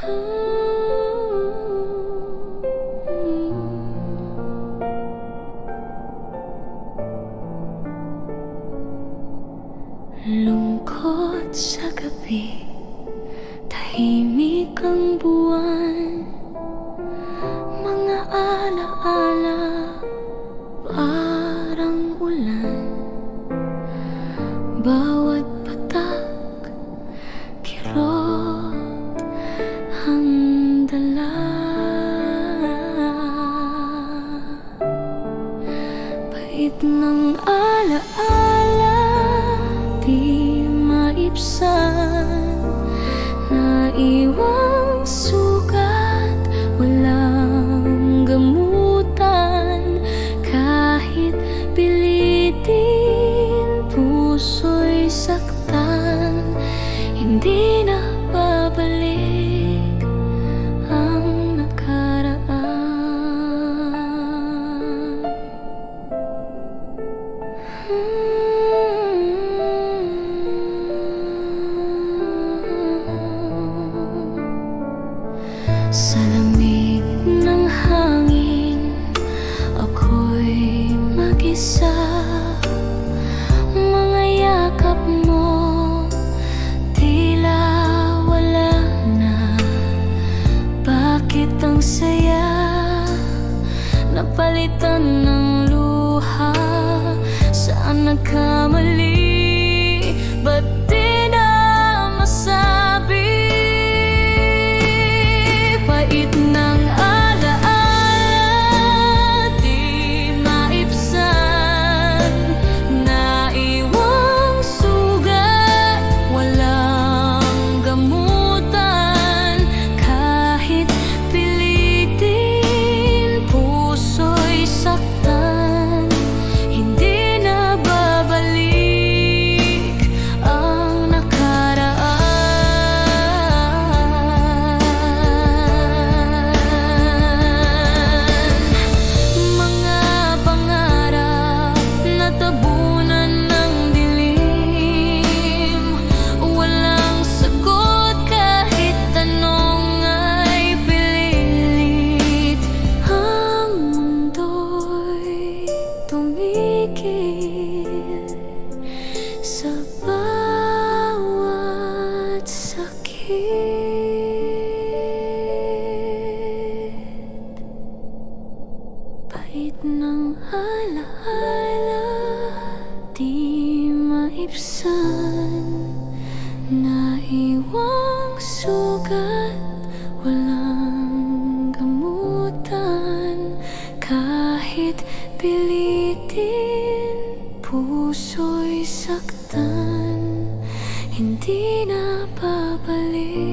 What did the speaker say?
Lungkot sa gabi Tahimik ang buwan. Mga alaala Parang ulan. Bawat ng alaala Di maipsan Naiwan Napalitan ng luha. Saan nagkamali hit Pait ng alaala Di maibsan. Naiwang sugat Walang gamutan. Kahit pilitin di na babalik.